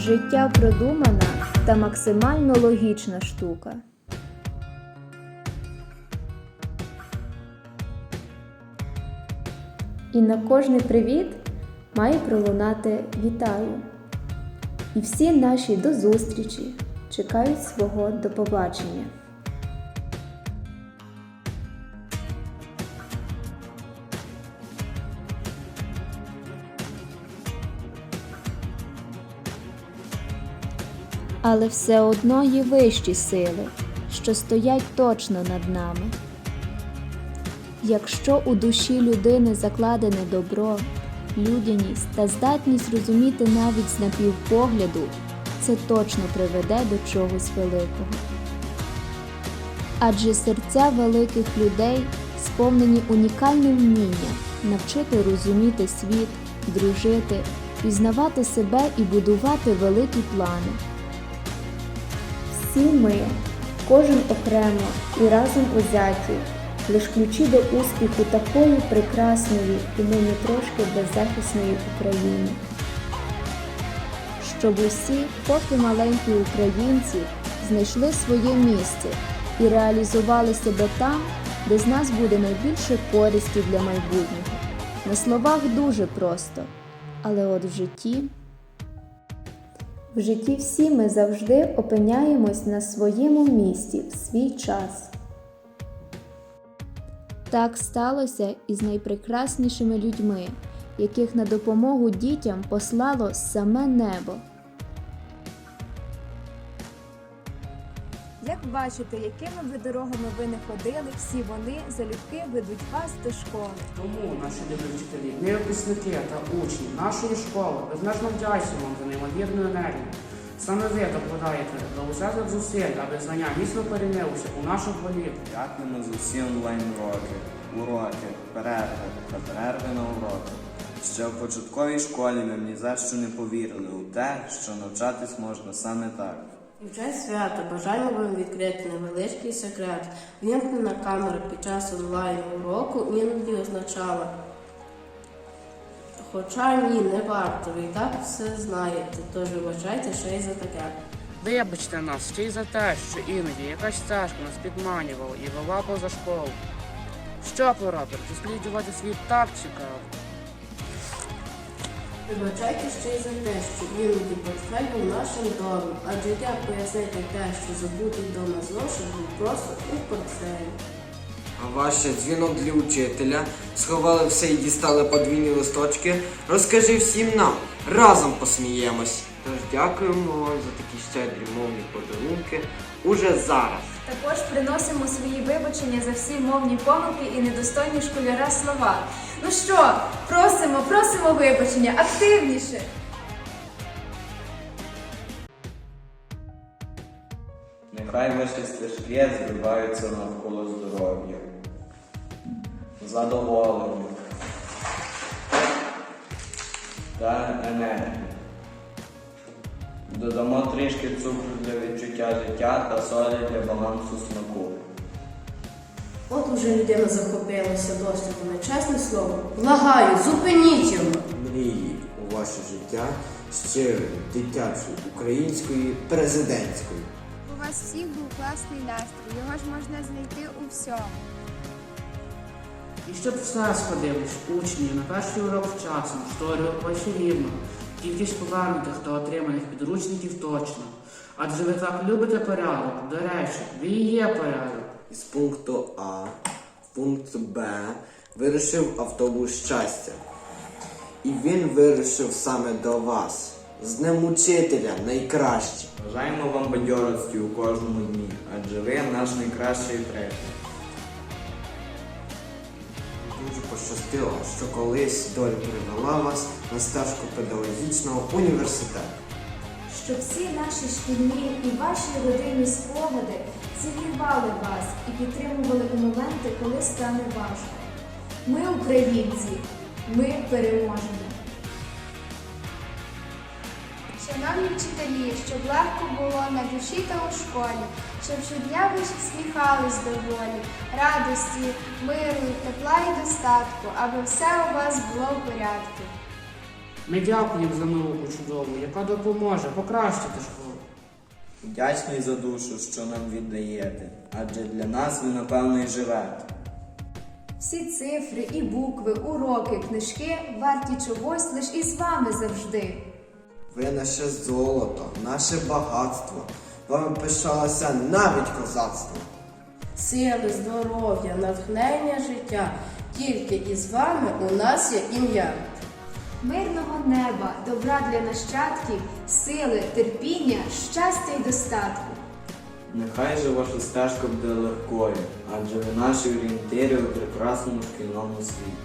Життя продумана та максимально логічна штука. І на кожний привіт має пролунати вітаю. І всі наші до зустрічі чекають свого до побачення. Але все одно є вищі сили, що стоять точно над нами. Якщо у душі людини закладене добро, людяність та здатність розуміти навіть з напівпогляду, це точно приведе до чогось великого. Адже серця великих людей сповнені унікальним вмінням навчити розуміти світ, дружити, пізнавати себе і будувати великі плани. Всі ми, кожен окремо і разом узяті, лиш ключі до успіху такої прекрасної і нині трошки беззахисної України. Щоб усі, поки маленькі українці, знайшли своє місце і реалізували себе там, де з нас буде найбільше користі для майбутнього. На словах дуже просто, але от в житті. В житті всі ми завжди опиняємось на своєму місці в свій час. Так сталося і з найпрекраснішими людьми, яких на допомогу дітям послало саме небо. Як бачите, якими ви дорогами ви не ходили, всі вони залюбки ведуть вас до школи. Тому наші любі вчителі, ми випускники та учні нашої школи безмежно вдячні вам за неймовірну енергію. Саме ви докладаєте величезних зусиль, аби знання міцно перейнялися у наших голів. Дякуємо за всі онлайн-уроки, уроки, перерви та перерви на уроки. Ще в початковій школі ми ні за що не повірили у те, що навчатись можна саме так. І в честь бажаємо вам відкрити невеличкий секрет. Вімкнена камера під час онлайн уроку іноді означала. Хоча ні, не варто, ви і так все знаєте, тож вибачайте ще й за таке. Вибачте нас ще й за те, що іноді якась стежка нас підманювала і вела поза школу. Що поробити? Досліджувати світ так цікаво. Вибачайте ще й за те, що іноді портфель був нашим домом, адже як пояснити те, що забутий вдома зошит був просто у портфелі. А ваш дзвінок для учителя сховали все і дістали подвійні листочки. Розкажи всім нам, разом посміємось. Тож дякуємо вам за такі щедрі мовні подарунки уже зараз. Також приносимо свої вибачення за всі мовні помилки і недостойні школяра слова. Ну що, просимо, просимо вибачення активніше. Нехай ваші стежки збиваються навколо здоров'я, задоволення та енергії. Додамо трішки цукру для відчуття життя та солі для балансу смаку. От уже людина захопилася дослідом на чесне слово. Благаю, зупиніть його! Мрії у ваше життя щирої, дитячої, української, президентської. У вас всіх був класний настрій, його ж можна знайти у всьому. І щоб все сходились, учні на перший урок вчасно, шторю ваші рівно, кількість повернутих та отриманих підручників точно. Адже ви так любите порядок. До речі, ви і є порядок. Із пункту А в пункт Б вирушив автобус щастя. І він вирушив саме до вас. З Днем учителя найкраще. Бажаємо вам бадьорості у кожному дні, адже ви наш найкращий приклад. Дуже пощастило, що колись доля привела вас на стежку педагогічного університету. Щоб всі наші шкільні і ваші родинні спогади зігрівали вас і підтримували у моменти, коли стане важко. Ми українці, ми переможемо. Шановні вчителі, щоб легко було на душі та у школі, щоб щодня ви всміхались до волі, радості, миру, тепла і достатку, аби все у вас було в порядку. Ми дякуємо за науку чудову, яка допоможе покращити школу. Вдячний за душу, що нам віддаєте, адже для нас ви, напевно, і живете. Всі цифри і букви, уроки, книжки варті чогось лиш із вами завжди. Ви наше золото, наше багатство. Вами пишалося навіть козацтво. Сили, здоров'я, натхнення життя. Тільки із вами у нас є ім'я. Мирного неба, добра для нащадків, сили, терпіння, щастя й достатку. Нехай же ваша стежка буде легкою, адже ви наші орієнтири у прекрасному шкільному світі.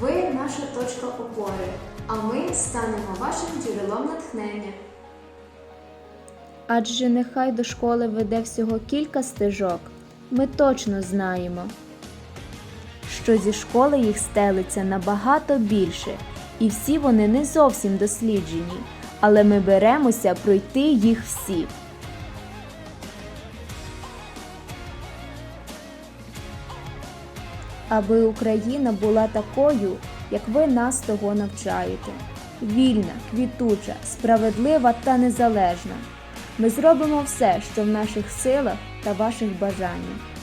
Ви наша точка опори, а ми станемо вашим джерелом натхнення. Адже нехай до школи веде всього кілька стежок. Ми точно знаємо, що зі школи їх стелиться набагато більше, і всі вони не зовсім досліджені, але ми беремося пройти їх всі. Аби Україна була такою, як ви нас того навчаєте. Вільна, квітуча, справедлива та незалежна. Ми зробимо все, що в наших силах та ваших бажаннях.